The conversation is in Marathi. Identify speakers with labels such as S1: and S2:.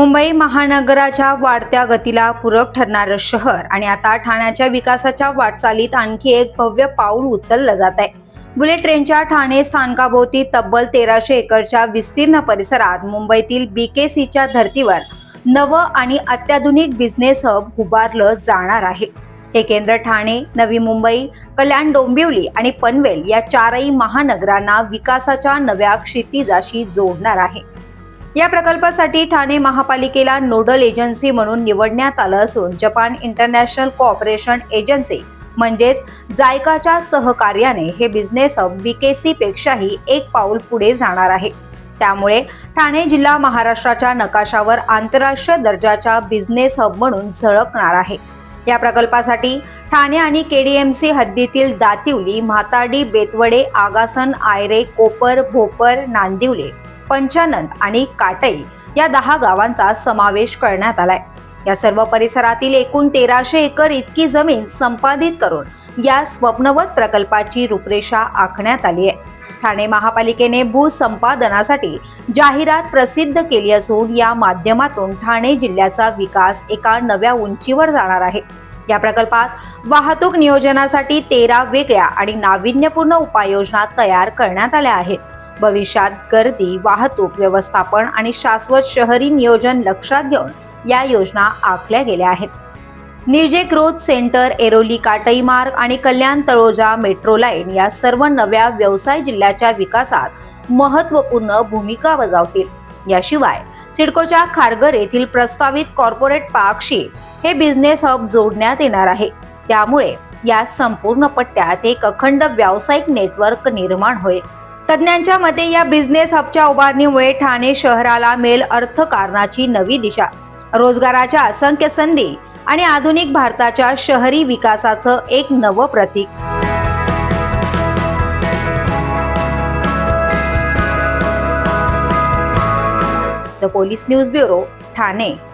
S1: मुंबई महानगराच्या वाढत्या गतीला पूरक ठरणारं शहर आणि आता ठाण्याच्या विकासाच्या वाटचालीत आणखी एक भव्य पाऊल उचललं जात आहे. बुलेट ट्रेनच्या ठाणे स्थानकाभोवती तब्बल तेराशे एकरच्या विस्तीर्ण परिसरात मुंबईतील बीकेसीच्या धर्तीवर नवं आणि अत्याधुनिक बिझनेस हब उभारलं जाणार आहे. हे केंद्र ठाणे नवी मुंबई कल्याण डोंबिवली आणि पनवेल या चारही महानगरांना विकासाच्या नव्या क्षितिजाशी जोडणार आहे. या प्रकल्पासाठी ठाणे महापालिकेला नोडल एजन्सी म्हणून निवडण्यात आलं असून जपान इंटरनॅशनल कोऑपरेशन एजन्सी म्हणजेच जायकाच्या सहकार्याने हे बिझनेस हब बीकेसी पेक्षाही एक पाऊल पुढे जाणार आहे. त्यामुळे ठाणे जिल्हा महाराष्ट्राच्या नकाशावर आंतरराष्ट्रीय दर्जाच्या बिझनेस हब म्हणून झळकणार आहे. या प्रकल्पासाठी ठाणे आणि केडीएमसी हद्दीतील दातिवली म्हाताडी बेतवडे आगासन आयरे कोपर भोपर नांदिवले पंचानंद आणि काटई या दहा गावांचा समावेश करण्यात आलाय. या सर्व परिसरातील एकूण तेराशे एकर इतकी जमीन संपादित करून या स्वप्नवत प्रकल्पाची रूपरेषा आखण्यात आली आहे. ठाणे महापालिकेने भूसंपादनासाठी जाहिरात प्रसिद्ध केली असून या माध्यमातून ठाणे जिल्ह्याचा विकास एका नव्या उंचीवर जाणार आहे. या प्रकल्पात वाहतूक नियोजनासाठी तेरा वेगळ्या आणि नाविन्यपूर्ण उपाययोजना तयार करण्यात आल्या आहेत. भविष्यात गर्दी वाहतूक व्यवस्थापन आणि शाश्वत शहरी नियोजन लक्षात घेऊन या योजना आखल्या गेल्या आहेत. निर्जे ग्रोथ सेंटर एरोली काटई मार्ग आणि कल्याण तळोजा मेट्रो लाईन या सर्व नव्या व्यवसाय जिल्ह्याच्या विकासात महत्त्वपूर्ण भूमिका बजावतील. याशिवाय सिडकोच्या खारगर येथील प्रस्तावित कॉर्पोरेट पार्कशी हे बिझनेस हब जोडण्यात येणार आहे. त्यामुळे या संपूर्ण पट्ट्यात एक अखंड व्यावसायिक नेटवर्क निर्माण होईल. तज्ज्ञांच्या मते या बिझनेस हबच्या उभारणीमुळे ठाणे शहराला मेल अर्थकारणाची नवी दिशा. रोजगाराच्या असंख्य संधी आणि आधुनिक भारताच्या शहरी विकासाचं एक नवं प्रतीक. The police news bureau Thane